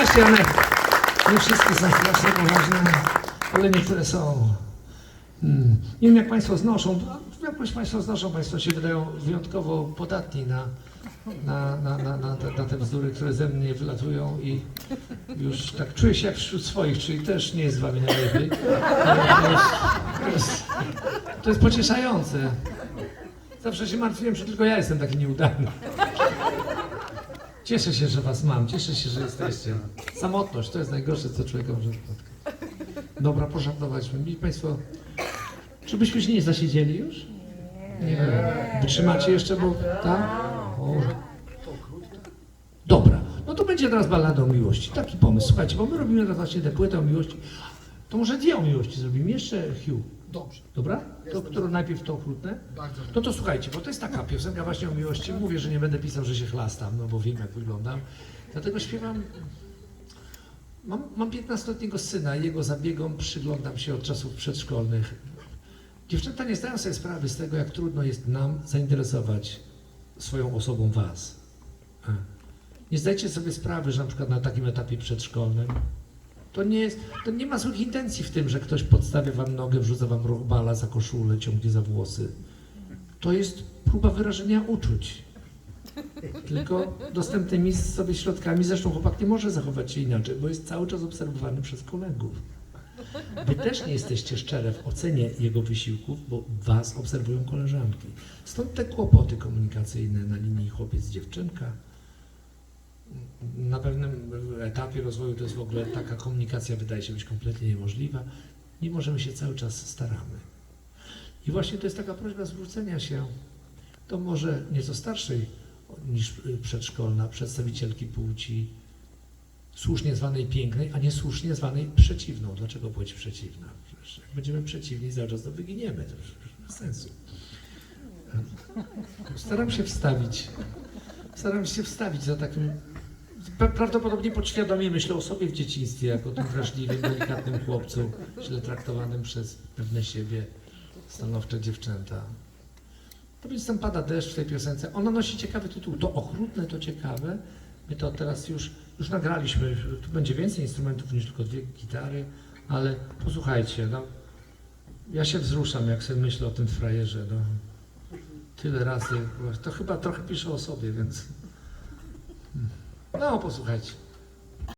Ale nie wszystkie są strasznie poważne, ale niektóre są. Hmm. Nie wiem, jak Państwo znoszą, jakoś Państwo znoszą, Państwo się wydają wyjątkowo podatni na, na, na, na, na, te, na te bzdury, które ze mnie wylatują i już tak czuję się jak wśród swoich, czyli też nie jest z Wami najlepiej. To jest, to jest pocieszające. Zawsze się martwiłem, że tylko ja jestem taki nieudany. Cieszę się, że was mam, cieszę się, że jesteście. Samotność to jest najgorsze, co człowieka może spotkać. Dobra, pożartować. Mi Państwo, czy byśmy się nie zasiedzieli już? Nie. Wytrzymacie jeszcze, bo tak? O. Dobra, no to będzie teraz ballada o miłości. Taki pomysł. Słuchajcie, bo my robimy teraz właśnie tę płytę o miłości. To może dwie o miłości zrobimy. Jeszcze Hugh. Dobrze, Dobra? To, którą najpierw to okrutne? bardzo No to słuchajcie, bo to jest taka piosenka właśnie o miłości. Mówię, że nie będę pisał, że się chlastam, no bo wiem jak wyglądam. Dlatego śpiewam. Mam, mam 15-letniego syna i jego zabiegom przyglądam się od czasów przedszkolnych. Dziewczęta nie zdają sobie sprawy z tego, jak trudno jest nam zainteresować swoją osobą was. E. Nie zdajcie sobie sprawy, że na przykład na takim etapie przedszkolnym to nie, jest, to nie ma złych intencji w tym, że ktoś podstawia wam nogę, wrzuca wam rogbala za koszulę, ciągnie za włosy. To jest próba wyrażenia uczuć. Tylko dostępnymi sobie środkami, zresztą chłopak nie może zachować się inaczej, bo jest cały czas obserwowany przez kolegów. Wy też nie jesteście szczere w ocenie jego wysiłków, bo was obserwują koleżanki. Stąd te kłopoty komunikacyjne na linii chłopiec-dziewczynka. Na pewnym etapie rozwoju to jest w ogóle taka komunikacja wydaje się być kompletnie niemożliwa, mimo że my się cały czas staramy. I właśnie to jest taka prośba zwrócenia się do może nieco starszej niż przedszkolna przedstawicielki płci słusznie zwanej pięknej, a nie słusznie zwanej przeciwną. Dlaczego płeć przeciwna? Przecież jak będziemy przeciwni, cały czas to wyginiemy. To już bez sensu. Staram się wstawić. Staram się wstawić za takim. Pra- Prawdopodobnie podświadomie myślę o sobie w dzieciństwie, jako tym wrażliwym, delikatnym chłopcu, źle traktowanym przez pewne siebie stanowcze dziewczęta. To więc tam pada deszcz w tej piosence. Ona nosi ciekawy tytuł. To okrutne, to ciekawe. My to teraz już, już nagraliśmy. Tu będzie więcej instrumentów niż tylko dwie gitary, ale posłuchajcie, no, ja się wzruszam, jak sobie myślę o tym frajerze. No. Tyle razy. To chyba trochę piszę o sobie, więc. No, posłuchajcie.